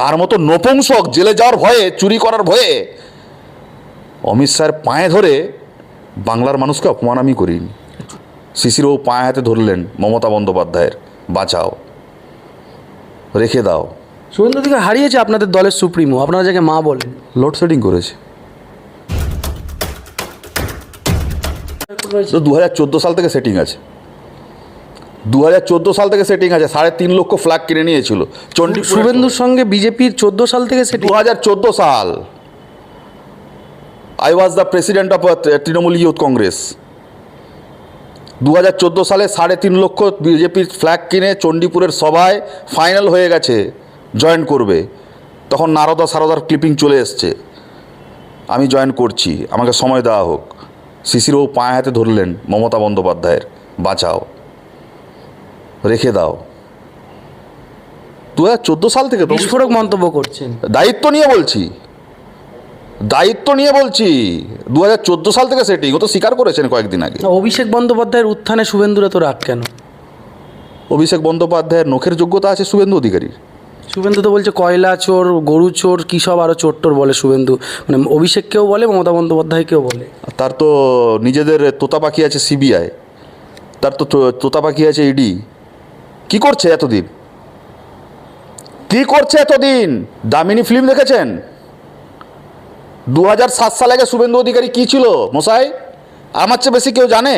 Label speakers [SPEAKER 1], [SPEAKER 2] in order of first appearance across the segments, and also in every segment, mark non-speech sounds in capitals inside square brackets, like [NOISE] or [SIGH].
[SPEAKER 1] তার মতো নপুংসক জেলে যাওয়ার ভয়ে চুরি করার ভয়ে অমিত শাহের পায়ে ধরে বাংলার মানুষকে অপমান আমি করিনি। শিশির ও পায়ে হাতে ধরলেন মমতা বন্দ্যোপাধ্যায়ের বাঁচাও। রেখে দাও।
[SPEAKER 2] শুভেন্দু অধিকারী হারিয়েছে আপনাদের দলের সুপ্রিমো আপনারা যাকে মা বলেন।
[SPEAKER 1] লোডশেডিং করেছে। দু হাজার চোদ্দ সাল থেকে সেটিং আছে। দু চোদ্দ সাল থেকে সেটিং আছে সাড়ে তিন লক্ষ ফ্ল্যাগ কিনে নিয়েছিল। চণ্ডী
[SPEAKER 2] শুভেন্দুর সঙ্গে বিজেপির চোদ্দ সাল থেকে সেটি
[SPEAKER 1] দু হাজার চোদ্দ সাল। I was the president of Trinamool youth Congress দু হাজার চোদ্দ সালে সাড়ে তিন লক্ষ বিজেপির ফ্ল্যাগ কিনে চণ্ডীপুরের সভায় ফাইনাল হয়ে গেছে জয়েন করবে। তখন নারদা সারদার ক্লিপিং চলে এসছে। আমি জয়েন করছি আমাকে সময় দেওয়া হোক। শিশিরও পায়ে হাতে ধরলেন মমতা বন্দ্যোপাধ্যায়ের বাঁচাও। রেখে দাও। দু হাজার চোদ্দ সাল থেকে
[SPEAKER 2] বিস্ফোরক মন্তব্য করছেন।
[SPEAKER 1] দায়িত্ব নিয়ে বলছি। দায়িত্ব নিয়ে বলছি। দু হাজার চোদ্দ সাল থেকে সেটি ও তো স্বীকার করেছেন কয়েকদিন আগে।
[SPEAKER 2] অভিষেক বন্দ্যোপাধ্যায়ের উত্থানে শুভেন্দুরা তো রাগ কেন?
[SPEAKER 1] অভিষেক বন্দ্যোপাধ্যায়ের নখের যোগ্যতা আছে শুভেন্দু অধিকারীর।
[SPEAKER 2] শুভেন্দু তো বলছে কয়লা চোর গরু চোর কী সব আরও চোর টোর বলে শুভেন্দু। মানে অভিষেককেও বলে মমতা বন্দ্যোপাধ্যায়কেও বলে।
[SPEAKER 1] তার তো নিজেদের তোতা পাখি আছে সিবিআই। তার তো তো- তোতা পাখি আছে ইডি। কি করছে এতদিন? কি করছে এতদিন? দামিনী ফিল্ম দেখেছেন? দু হাজার সাত সালে আগে শুভেন্দু অধিকারী কি ছিল মশাই? আমার চেয়ে বেশি কেউ জানে?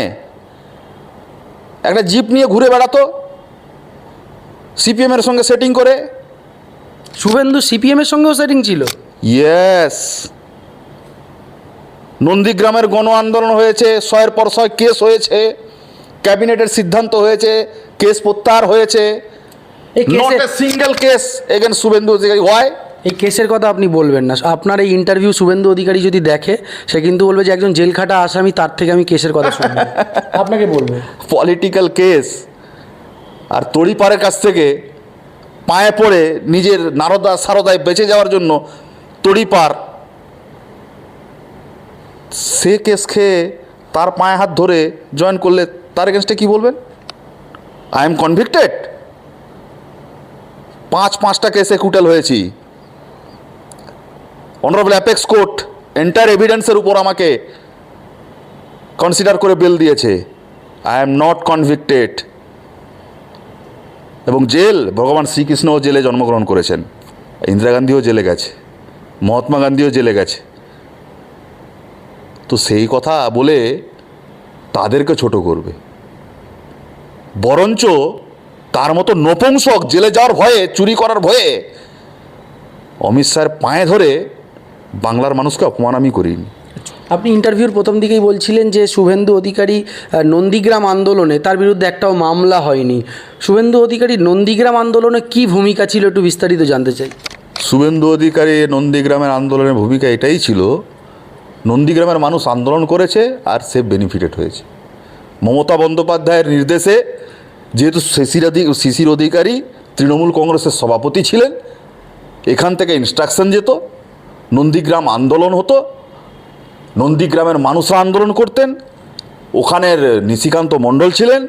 [SPEAKER 1] একটা জিপ নিয়ে ঘুরে বেড়াতো সিপিএমের সঙ্গে সেটিং করে।
[SPEAKER 2] শুভেন্দু সিপিএমের সঙ্গেও সেটিং ছিল?
[SPEAKER 1] ইয়েস নন্দীগ্রামের গণ আন্দোলন হয়েছে শয়ের পর শয় কেস হয়েছে। ক্যাবিনেটের সিদ্ধান্ত হয়েছে কেস প্রত্যাহার হয়েছে। Not a single case again Suvendu Adhikari. Why
[SPEAKER 2] এই কেসের কথা আপনি বলবেন না। আপনার এই ইন্টারভিউ শুভেন্দু অধিকারী যদি দেখে সে কিন্তু বলবে যে একজন জেলখাটা আসামি তার থেকে আমি কেসের কথা শুনব। [LAUGHS] আপনাকে বলবে।
[SPEAKER 1] পলিটিক্যাল কেস আর তড়িপারের কাছ থেকে পায়ে পড়ে নিজের নারদা সারদায় বেঁচে যাওয়ার জন্য তড়িপার সে কেস খেয়ে তার পায়ে হাত ধরে জয়েন করলে তার এগেনস্টে কি বলবেন? আই এম কনভিক্টেড পাঁচ পাঁচটা কেসে কুটেল হয়েছি। অনারেবল অ্যাপেক্স কোর্ট এন্টার এভিডেন্সের উপর আমাকে কনসিডার করে বেল দিয়েছে। আই এম নট কনভিক্টেড এবং জেল, ভগবান শ্রীকৃষ্ণও জেলে জন্মগ্রহণ করেছেন। ইন্দিরা গান্ধীও জেলে গেছে। মহাত্মা গান্ধীও জেলে গেছে। তো সেই কথা বলে তাদেরকে ছোট করবে। বরঞ্চ তার মতো নপুংসক জেলে যাওয়ার ভয়ে চুরি করার ভয়ে অমিত শাহের পায়ে ধরে বাংলার মানুষকে অপমান আমি করিনি।
[SPEAKER 2] আপনি ইন্টারভিউর প্রথম দিকেই বলছিলেন যে শুভেন্দু অধিকারী নন্দীগ্রাম আন্দোলনে তার বিরুদ্ধে একটাও মামলা হয়নি। শুভেন্দু অধিকারী নন্দীগ্রাম আন্দোলনে কি ভূমিকা ছিল একটু বিস্তারিত জানতে চাই।
[SPEAKER 1] শুভেন্দু অধিকারী নন্দীগ্রামের আন্দোলনের ভূমিকা এটাই ছিল নন্দীগ্রামের মানুষ আন্দোলন করেছে আর সে বেনিফিটেড হয়েছে। মমতা বন্দ্যোপাধ্যায়ের নির্দেশে যেহেতু শিশির শিশির অধিকারী, তৃণমূল কংগ্রেসের সভাপতি ছিলেন, এখান থেকে ইনস্ট্রাকশন যেত, নন্দীগ্রাম আন্দোলন হতো, নন্দীগ্রামের মানুষরা আন্দোলন করতেন, ওখানের নিশিকান্ত মণ্ডল ছিলেন,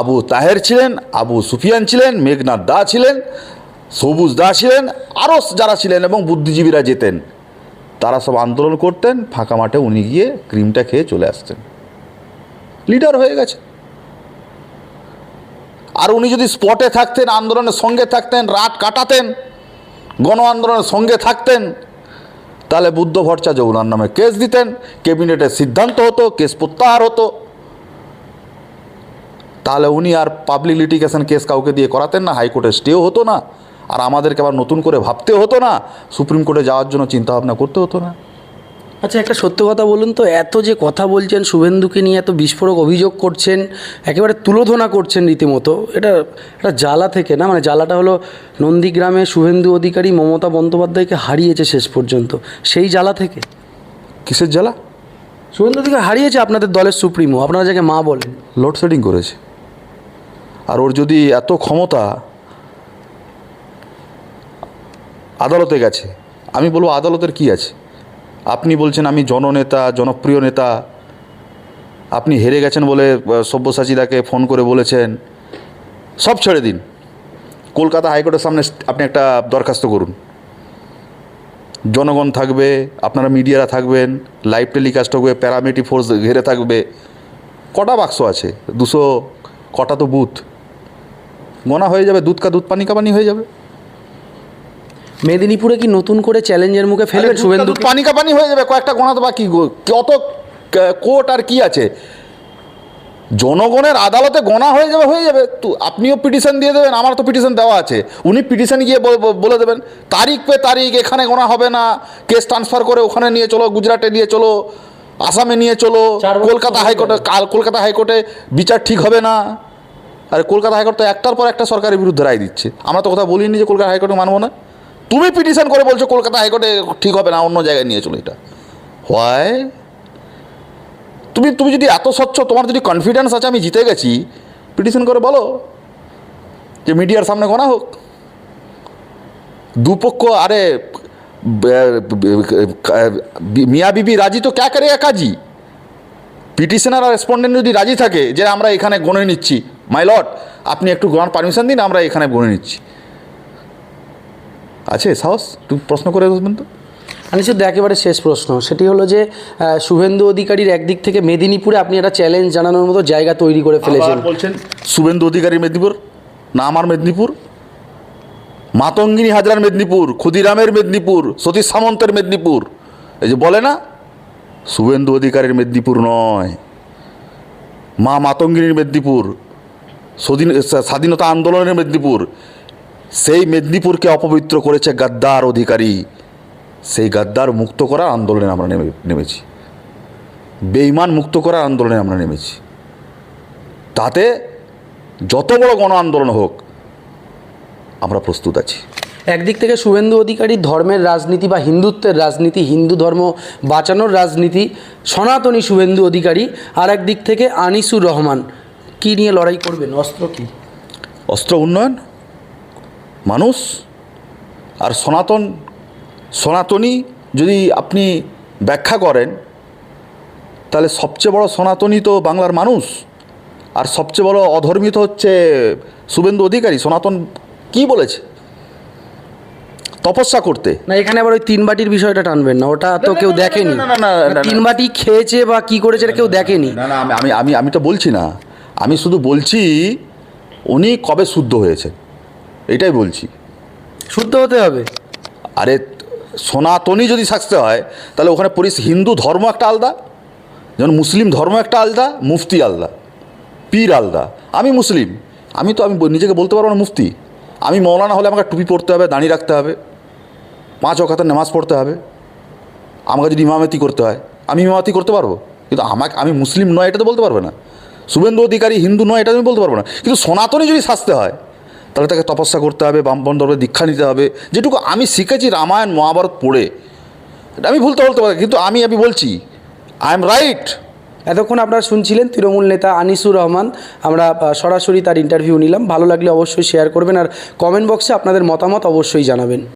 [SPEAKER 1] আবু তাহের ছিলেন, আবু সুফিয়ান ছিলেন, মেঘনাথ দা ছিলেন, সবুজ দা ছিলেন আরও যারা ছিলেন এবং বুদ্ধিজীবীরা যেতেন। তারা সব আন্দোলন করতেন, ফাঁকা মাঠে উনি গিয়ে ক্রিমটা খেয়ে চলে আসতেন। লিডার হয়ে গেছে। আর উনি যদি স্পটে থাকতেন, আন্দোলনের সঙ্গে থাকতেন, রাত কাটাতেন, গণ আন্দোলনের সঙ্গে থাকতেন, তাহলে বুদ্ধ ভট্টাচার্য ওনার নামে কেস দিতেন, ক্যাবিনেটের সিদ্ধান্ত হতো, কেস প্রত্যাহার হতো। তাহলে উনি আর পাবলিক লিটিগেশন কেস কাউকে দিয়ে করাতেন না হাইকোর্টে স্টেও হতো না। আর আমাদেরকে আবার নতুন করে ভাবতে হতো না সুপ্রিম কোর্টে যাওয়ার জন্য চিন্তাভাবনা করতে হতো না।
[SPEAKER 2] আচ্ছা একটা সত্য কথা বলুন তো এত যে কথা বলছেন শুভেন্দুকে নিয়ে এত বিস্ফোরক অভিযোগ করছেন একেবারে তুলোধনা করছেন রীতিমতো এটা এটা জ্বালা থেকে না মানে জ্বালাটা হলো নন্দীগ্রামে শুভেন্দু অধিকারী মমতা বন্দ্যোপাধ্যায়কে হারিয়েছে শেষ পর্যন্ত সেই জ্বালা থেকে?
[SPEAKER 1] কিসের জ্বালা?
[SPEAKER 2] শুভেন্দু অধিকারী হারিয়েছে আপনাদের দলের সুপ্রিমো আপনারা যাকে মা বলেন।
[SPEAKER 1] লোডশেডিং করেছে। আর ওর যদি এত ক্ষমতা আদালতে গেছে। আমি বলব, আদালতের কি আছে? আপনি বলছেন আমি জননেতা, জনপ্রিয় নেতা। আপনি হেরে গেছেন বলে সব্যসাচীদাকে ফোন করে বলেছেন। সব ছেড়ে দিন। কলকাতা হাইকোর্টের সামনে আপনি একটা দরখাস্ত করুন। জনগণ থাকবে, আপনারা মিডিয়ারা থাকবেন, লাইভ টেলিকাস্ট হবে প্যারামেট্রিক ফোর্স ঘেরে থাকবে। কটা বাক্স আছে? দুশো কটা তো বুথ। গোনা হয়ে যাবে, দুধ কা দুধ পানি কা পানি হয়ে যাবে।
[SPEAKER 2] মেদিনীপুরে কি নতুন করে চ্যালেঞ্জের মুখে ফেলবেন শুভেন্দু
[SPEAKER 1] দুধ পানি কাপানি হয়ে যাবে কয়েকটা গোনা তো বাকি গো- কত কোর্ট আর কি আছে? জনগণের আদালতে গোনা হয়ে যাবে হয়ে যাবে তো আপনিও পিটিশন দিয়ে দেবেন আমার তো পিটিশন দেওয়া আছে। উনি পিটিশন গিয়ে বল- বল- বলে দেবেন তারিখ পে তারিখ এখানে গোনা হবে না কেস ট্রান্সফার করে ওখানে নিয়ে চলো গুজরাটে নিয়ে চলো আসামে নিয়ে চলো কলকাতা হাইকোর্টে কাল কলকাতা হাইকোর্টে বিচার ঠিক হবে না। আরে কলকাতা হাইকোর্ট তো একটার পর একটা সরকারের বিরুদ্ধে রায় দিচ্ছে। আমরা তো কথা বলিনি যে কলকাতা হাইকোর্টে মানবো না। তুমি পিটিশন করে বলছো কলকাতা হাইকোর্টে ঠিক হবে না, অন্য জায়গায় নিয়ে চলো এটা। হয় তুমি তুমি যদি এত স্বচ্ছ, তোমার যদি কনফিডেন্স আছে, আমি জিতে গেছি পিটিশন করে বলো যে মিডিয়ার সামনে গোনা হোক। দুপক্ষ, আরে মিয়া বিবি রাজি তো ক্যা করে কাজী পিটিশনার আর রেসপন্ডেন্ট যদি রাজি থাকে, যে আমরা এখানে গণে নিচ্ছি মাই লট আপনি একটু গোনার পারমিশন দিন, আমরা এখানে গণে নিচ্ছি। আছে? সাহস? তুমি প্রশ্ন করে বসবেন তো।
[SPEAKER 2] আনিসুদ্ধ একেবারে শেষ প্রশ্ন সেটি হলো যে শুভেন্দু অধিকারীর একদিক থেকে মেদিনীপুরে আপনি একটা চ্যালেঞ্জ জানানোর মতো জায়গা তৈরি করে ফেলেছেন।
[SPEAKER 1] বলছেন শুভেন্দু অধিকারী মেদিনীপুর না আমার মেদিনীপুর? মাতঙ্গিনী হাজরার মেদিনীপুর ক্ষুদিরামের মেদিনীপুর সতীশ সামন্তের মেদিনীপুর। এই যে বলে না শুভেন্দু অধিকারীর মেদিনীপুর নয় মা মাতঙ্গিনীর মেদিনীপুর স্বাধীনতা আন্দোলনের মেদিনীপুর। সেই মেদিনীপুরকে অপবিত্র করেছে গাদ্দার অধিকারী। সেই গাদ্দার মুক্ত করার আন্দোলনে আমরা নেমে নেমেছি। বেইমান মুক্ত করার আন্দোলনে আমরা নেমেছি। তাতে যত বড় গণ আন্দোলন হোক আমরা প্রস্তুত আছি।
[SPEAKER 2] একদিক থেকে শুভেন্দু অধিকারী ধর্মের রাজনীতি বা হিন্দুত্বের রাজনীতি হিন্দু ধর্ম বাঁচানোর রাজনীতি সনাতনী শুভেন্দু অধিকারী আর একদিক থেকে আনিসুর রহমান। কি নিয়ে লড়াই করবেন? অস্ত্র কি?
[SPEAKER 1] অস্ত্র উন্নয়ন? মানুষ আর সনাতন সনাতনী যদি আপনি ব্যাখ্যা করেন তাহলে সবচেয়ে বড় সনাতনী তো বাংলার মানুষ। আর সবচেয়ে বড় অধর্মিত হচ্ছে শুভেন্দু অধিকারী সনাতন কি বলেছে? তপস্যা করতে।
[SPEAKER 2] না এখানে আবার ওই তিন বাটির বিষয়টা টানবেন না ওটা তো কেউ দেখেনি। তিন বাটি খেয়েছে বা কি করেছে এটা কেউ দেখেনি।
[SPEAKER 1] না না আমি আমি আমি আমি তো বলছি না। আমি শুধু বলছি উনি কবে শুদ্ধ হয়েছে? এটাই বলছি।
[SPEAKER 2] শুদ্ধ হতে হবে।
[SPEAKER 1] আরে সনাতনী যদি থাকতে হয় তাহলে ওখানে পরিস হিন্দু ধর্ম একটা আলাদা যেমন মুসলিম ধর্ম একটা আলাদা মুফতি আলাদা পীর আলাদা। আমি মুসলিম আমি তো আমি নিজেকে বলতে পারব না মুফতি। আমি মৌলানা হলে আমাকে টুপি পরতে হবে দাঁড়িয়ে রাখতে হবে পাঁচ অকাতের নামাজ পড়তে হবে। আমাকে যদি ইমামতি করতে হয় আমি ইমামতি করতে পারব? কিন্তু আমাকে আমি মুসলিম নয় এটা তো বলতে পারবে না। শুভেন্দু অধিকারী হিন্দু নয় এটা আমি বলতে পারব না। কিন্তু সনাতনী যদি শাস্তে হয় তাহলে তাকে তপস্যা করতে হবে, বামপন ধর্মে দীক্ষা নিতে হবে। যেটুকু আমি শিখেছি রামায়ণ, মহাভারত পড়ে আমি ভুলতে বলতে পারি, কিন্তু আমি আমি বলছি আই এম রাইট
[SPEAKER 2] এতক্ষণ আপনারা শুনছিলেন তৃণমূল নেতা আনিসুর রহমান। আমরা সরাসরি তার ইন্টারভিউ নিলাম। ভালো লাগলে অবশ্যই শেয়ার করবেন আর কমেন্ট বক্সে আপনাদের মতামত অবশ্যই জানাবেন।